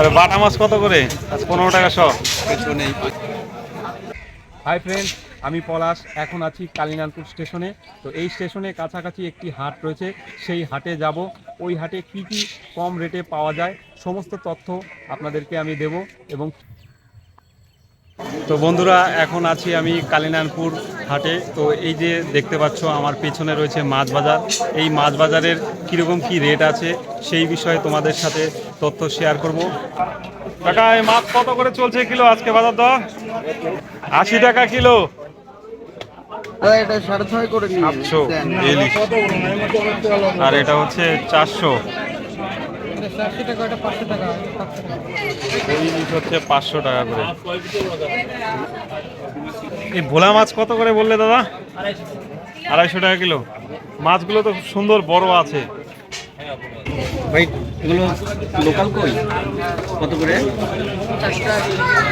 আর বাটা মাছ কত করে? আজ পনেরো টাকা সব পেছনেই হাই ফ্রেন্ড আমি পলাশ এখন আছি কালিনানপুর স্টেশনে। তো এই স্টেশনে কাছাকাছি একটি হাট রয়েছে সেই হাটে যাব। ওই হাটে কি কি কম রেটে পাওয়া যায় সমস্ত তথ্য আপনাদেরকে আমি দেব এবং তো বন্ধুরা এখন আছি আমি কালিনানপুর হাটে। তো এই যে দেখতে পাচ্ছ আমার পেছনে রয়েছে মাছ বাজার। এই মাছ বাজারের কীরকম কি রেট আছে সেই বিষয়ে তোমাদের সাথে তথ্য শেয়ার করব। কাকা এই মাছ কত করে চলছে কিলো আজকে বাজার দর? আশি টাকা কিলো। আর এটা হচ্ছে চারশো। হচ্ছে পাঁচশো টাকা করে। এই ভোলা মাছ কত করে বললে দাদা? আড়াইশো টাকা কিলো। মাছগুলো তো সুন্দর বড় আছে। ভাই এগুলো লোকাল কই? কত করে?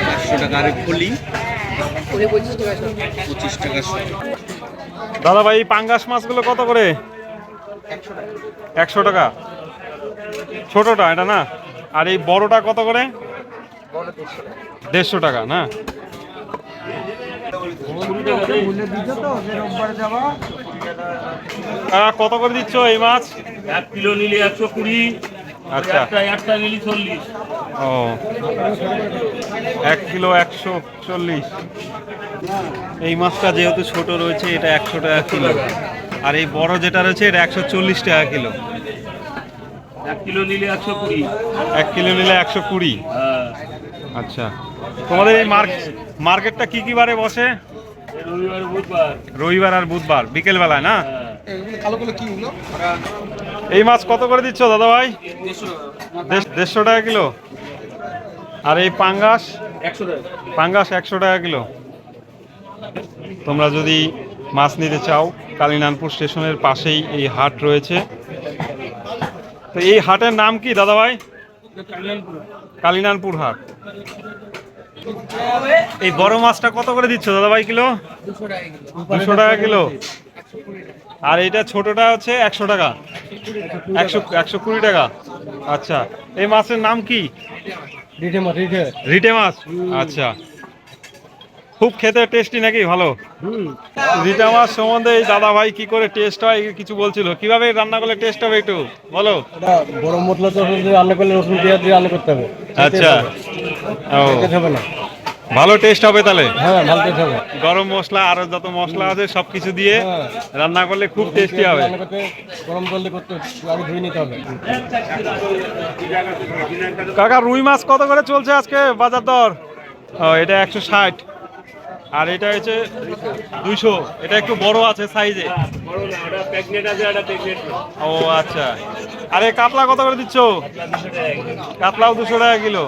পাঁচশো টাকা। আর ফুলি? পঁচিশ টাকা দাদা ভাই পাঙ্গাস মাছগুলো কত করে? একশো টাকা। ছোটটা এটা না? আর এই বড়টা কত করে? দেড়শো টাকা না? কত করে দিচ্ছ এই মাছ? এক কিলো নিলে একশো কুড়ি আচ্ছা। একটা নিলে চল্লিশ। ও। এক কিলো একশো চল্লিশ। এই মাছটা যেহেতু ছোট রয়েছে এটা একশো টাকা কিলো। আর এই বড় যেটা রয়েছে এটা একশো চল্লিশ টাকা কিলো। এক কিলো নিলে একশো কুড়ি। এক কিলো নিলে একশো কুড়ি। হ্যাঁ। আচ্ছা। তোমাদের এই মার্কেট মার্কেটটা কি কি বারে বসে? রবিবার আর বুধবার বিকেল বেলায় না? হ্যাঁ। এই মাছ কত করে দিচ্ছ দাদা ভাই? দেড়শো টাকা। কিলো? আর এই পাঙ্গাস? টাকা। পাঙ্গাস একশো টাকা কিলো। তোমরা যদি মাছ নিতে চাও কালিনানপুর স্টেশনের পাশেই এই হাট রয়েছে। তো এই হাটের নাম কি দাদা ভাই? কালিনানপুর হাট। এই বড় মাছটা কত করে দিচ্ছ দাদা ভাই কিলো? দুশো টাকা কিলো। আর এইটা ছোটটা হচ্ছে একশো টাকা। একশো একশো কুড়ি টাকা। আচ্ছা এই মাছের নাম কি? রিটে মাছ। আচ্ছা। খুব খেতে টেস্টি নাকি? ভালো? রিটে মাছ সম্বন্ধে এই দাদা ভাই কি করে টেস্ট হয় কিছু বলছিল? কীভাবে রান্না করলে টেস্ট হবে একটু? বলো। গরম মশলা তো রান্না করলে রসুন পেঁয়াজ দিয়ে রান্না করতে হবে। আচ্ছা। হবে না। ভালো টেস্ট হবে তাহলে? হ্যাঁ ভালো খেতে হবে। গরম মশলা আরও যত মশলা আছে সব কিছু দিয়ে হ্যাঁ। রান্না করলে খুব টেস্টি হবে। গরম জল করতে ধুয়ে নিতে হবে। কাকা রুই মাছ কত করে চলছে আজকে বাজার দর? ও এটা একশো ষাট। আর এটা হচ্ছে দুইশো। এটা একটু বড় আছে সাইজে ও আচ্ছা। আরে কাতলা কত করে দিচ্ছ? কাতলাও দুশো টাকা কিলো।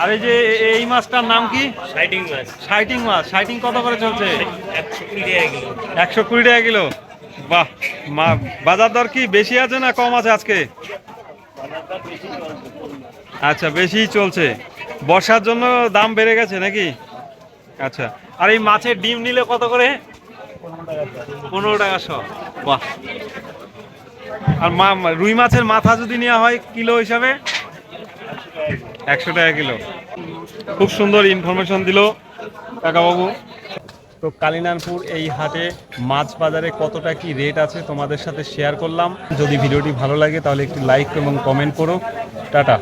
আর এই যে এই মাছটার নাম কি? সাইটিং মাছ। সাইটিং মাছ। কত করে চলছে? একশো কুড়ি টাকা কিলো। বাহ মা বাজার দর কি বেশি আছে না কম আছে আজকে? আচ্ছা বেশিই চলছে। বর্ষার জন্য দাম বেড়ে গেছে নাকি? আচ্ছা আর এই মাছের ডিম নিলে কত করে? পনেরো টাকা শ। বাহ। আর মা রুই মাছের মাথা যদি নেওয়া হয়, কিলো হিসাবে? একশো টাকা কিলো। খুব সুন্দর ইনফরমেশন দিল কাকাবাবু। তো কালিনানপুর এই হাটে মাছ বাজারে কতটা কি রেট আছে তোমাদের সাথে শেয়ার করলাম। যদি ভিডিওটি ভালো লাগে তাহলে একটি লাইক এবং কমেন্ট করো। টাটা।